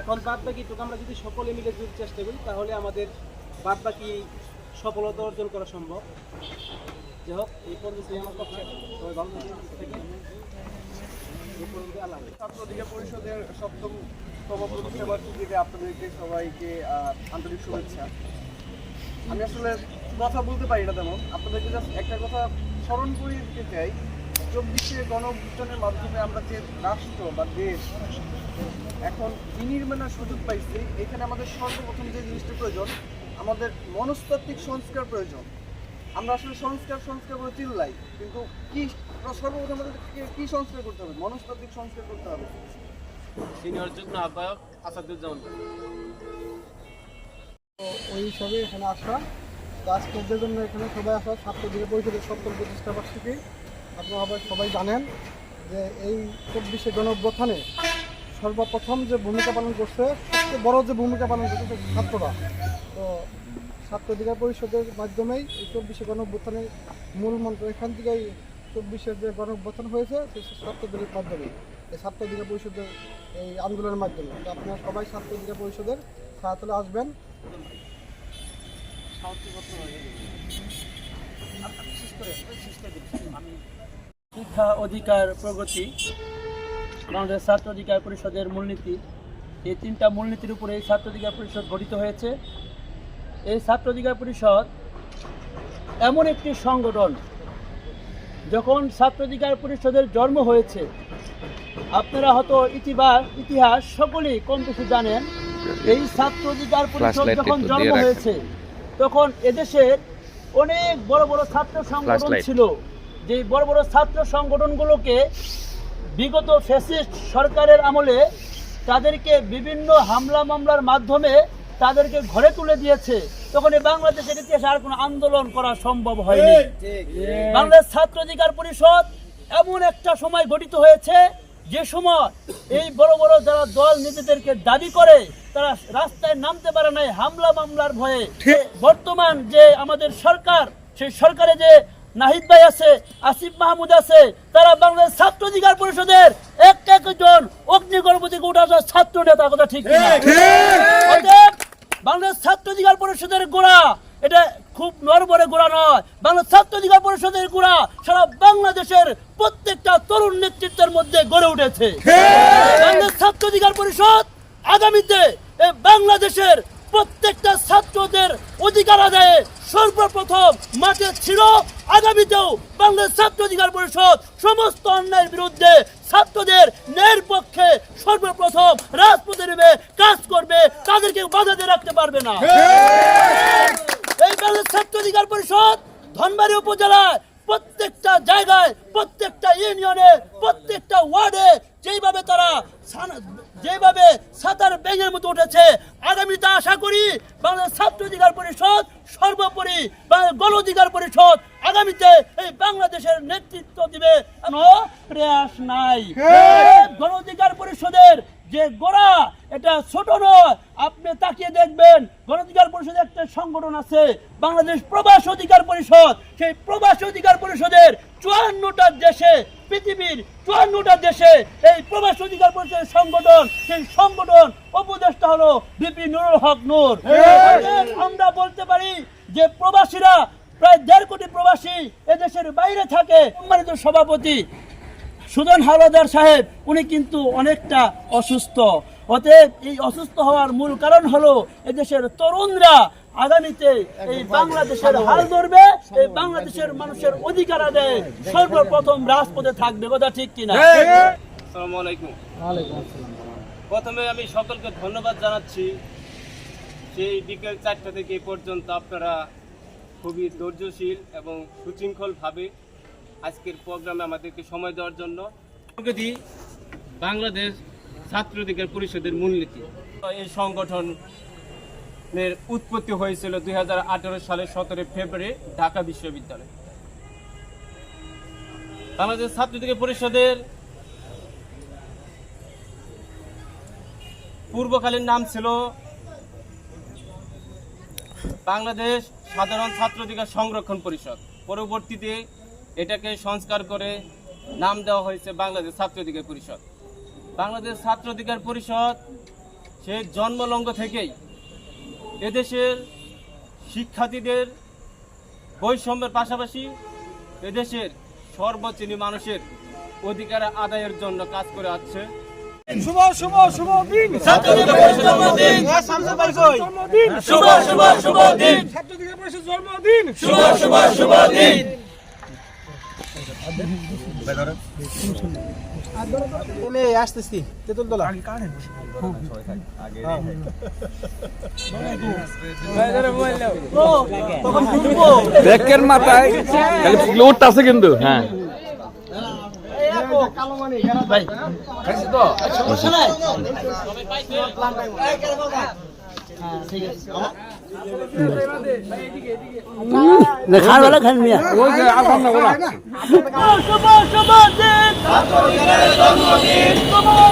এখন বাদ আমরা যদি সকলে মিলে যদি চেষ্টা করি, তাহলে আমাদের বাদ বাকি সফলতা অর্জন করা সম্ভব। সবাই আন্তরিক আমি আসলে কথা বলতে পারি না তেমন। আপনাদেরকে জাস্ট একটা কথা স্মরণ করিয়ে দিতে চাই। চব্বিশে গণ মাধ্যমে আমরা যে রাষ্ট্র বা দেশ এখন বিনির্মাণের সুযোগ পাইছি এখানে আমাদের সর্বপ্রথম যে জিনিসটা প্রয়োজন আমাদের মনস্তাত্ত্বিক সংস্কার প্রয়োজন। আমরা আসলে সংস্কার সংস্কার করে চিল্লাই কিন্তু কি সর্বপ্রথম আমাদেরকে কি সংস্কার করতে হবে? মনস্তাত্ত্বিক সংস্কার করতে হবে। সিনিয়র যুগ্ম আহ্বায়ক আসাদুজ্জামান। তো ওই হিসাবে এখানে আসা। তো আজকের জন্য এখানে সবাই আসা ছাত্র দিকে পরিষদের সপ্তম প্রতিষ্ঠা বার্ষিকী। আপনারা সবাই জানেন যে এই চব্বিশে গণঅভ্যুত্থানে সর্বপ্রথম যে ভূমিকা পালন করছে, সবচেয়ে বড় যে ভূমিকা পালন করছে ছাত্ররা। তো ছাত্র অধিকার পরিষদের মাধ্যমেই এই চব্বিশে গণঅভ্যুত্থানের মূল মন্ত্র এখান থেকেই চব্বিশের যে গণঅভ্যুত্থান হয়েছে, সেই ছাত্রদের মাধ্যমে, এই ছাত্র অধিকার পরিষদের এই আন্দোলনের মাধ্যমে। আপনারা সবাই ছাত্র অধিকার পরিষদের ছাত্ররা আসবেন। শিক্ষা অধিকার প্রগতি বাংলাদেশ ছাত্র অধিকার পরিষদের মূলনীতি এই তিনটা মূলনীতির উপরে এই ছাত্র অধিকার পরিষদ গঠিত হয়েছে। এই ছাত্র অধিকার পরিষদ এমন একটি সংগঠন যখন ছাত্র অধিকার পরিষদের জন্ম হয়েছে আপনারা হয়তো ইতিবাস ইতিহাস সকলেই কম বেশি জানেন এই ছাত্র অধিকার পরিষদ যখন জন্ম হয়েছে তখন এদেশের অনেক বড় বড় ছাত্র সংগঠন ছিল। যে বড় বড় ছাত্র সংগঠনগুলোকে বিগত ফ্যাসিস্ট সরকারের আমলে তাদেরকে বিভিন্ন হামলা মামলার মাধ্যমে তাদেরকে ঘরে তুলে দিয়েছে। তখন এই বাংলাদেশের ইতিহাসে আর কোনো আন্দোলন করা সম্ভব হয়নি। বাংলাদেশ ছাত্র অধিকার পরিষদ এমন একটা সময় গঠিত হয়েছে যে সময় এই বড় বড় যারা দল নিজেদেরকে দাবি করে তারা রাস্তায় নামতে পারে নাই হামলা মামলার ভয়ে। বর্তমান যে আমাদের সরকার সেই সরকারে যে নাহিদ ভাই আছে আসিফ মাহমুদ আছে তারা বাংলাদেশ ছাত্র অধিকার পরিষদের এক একজন অগ্নিগর্ভ থেকে উঠে আসা ছাত্র নেতা কথা ঠিক বাংলাদেশ ছাত্র অধিকার পরিষদের গোড়া এটা খুব নরবরে গোড়া নয়। বাংলাদেশ ছাত্র অধিকার পরিষদের গোড়া সারা বাংলাদেশের প্রত্যেকটা তরুণ নেতৃত্বের মধ্যে গড়ে উঠেছে। বাংলাদেশ ছাত্র অধিকার পরিষদ আগামীতে বাংলাদেশের প্রত্যেকটা ছাত্রদের অধিকার আদায়ে সর্বপ্রথম মাঠে ছিল। আগামীতেও বাংলাদেশ ছাত্র অধিকার পরিষদ সমস্ত অন্যায়ের বিরুদ্ধে ছাত্রদের ন্যায়ের পক্ষে সর্বপ্রথম রাজপথে নেমে কাজ করবে। তাদেরকে বাধা দিয়ে রাখতে পারবে না। এই বাংলাদেশ ছাত্র অধিকার পরিষদ ধনবাড়ি উপজেলায় প্রত্যেকটা জায়গায় প্রত্যেকটা ইউনিয়নে প্রত্যেকটা ওয়ার্ডে যেইভাবে তারা যেভাবে সাঁতার ব্যাঙের মতো উঠেছে আগামীতে আশা করি বাংলাদেশ ছাত্র অধিকার পরিষদ সর্বোপরি গণ অধিকার পরিষদ আগামীতে এই বাংলাদেশের নেতৃত্ব দিবে। প্রয়াস নাই। গণ অধিকার পরিষদের যে গোড়া এটা ছোট নয়। আপনি তাকিয়ে দেখবেন গণঅধিকার পরিষদের একটা সংগঠন আছে বাংলাদেশ প্রবাস অধিকার পরিষদ। সেই প্রবাস অধিকার পরিষদের চুয়ান্নটা দেশে পৃথিবীর চুয়ান্নটা দেশে এই প্রবাস অধিকার পরিষদের সংগঠন সেই সংগঠন উপদেষ্টা হলো বিপি নুরুল হক নূর। আমরা বলতে পারি যে প্রবাসীরা প্রায় দেড় কোটি প্রবাসী এদেশের বাইরে থাকে সম্মানিত সভাপতি। সুদন হাওলাদার সাহেব উনি কিন্তু অনেকটা অসুস্থ। অতএব এই অসুস্থ হওয়ার মূল কারণ হলো এদেশের তরুণরা আগামীতে এই বাংলাদেশের হাল ধরবে এই বাংলাদেশের মানুষের অধিকার আদায়ে সর্বপ্রথম রাজপথে থাকবে কথা ঠিক কিনা? প্রথমে আমি সকলকে ধন্যবাদ জানাচ্ছি। সেই বিকেল চারটা থেকে এ পর্যন্ত আপনারা খুবই ধৈর্যশীল এবং সুশৃঙ্খলভাবে আজকের প্রোগ্রামে আমাদেরকে সময় দেওয়ার জন্য বাংলাদেশ ছাত্র অধিকার পরিষদের মূলনীতি। এই সংগঠনের উৎপত্তি হয়েছিল দুই সালের সতেরো ফেব্রুয়ারি ঢাকা বিশ্ববিদ্যালয়ে। বাংলাদেশ ছাত্র অধিকার পরিষদের পূর্বকালীন নাম ছিল বাংলাদেশ সাধারণ ছাত্র অধিকার সংরক্ষণ পরিষদ। পরবর্তীতে এটাকে সংস্কার করে নাম দেওয়া হয়েছে বাংলাদেশ ছাত্র অধিকার পরিষদ। বাংলাদেশ ছাত্র অধিকার পরিষদ সে জন্মলঙ্গ থেকেই এদেশের শিক্ষার্থীদের বৈষম্যের পাশাপাশি এদেশের সর্বশ্রেণী মানুষের অধিকার আদায়ের জন্য কাজ করে আসছে। শুভ শুভ শুভ দিন। জন্মদিন। জন্মদিন শুভ শুভ শুভ দিন। জন্মদিন। শুভ শুভ শুভ দিন। আসতেছি তেতুল ব্যাকের মাথায় খালি ফ্লুট আছে কিন্তু হ্যাঁ। কালো মানি ভাই সমস্যা খান বেলা খান মিয়া। জন্মদিন তোমার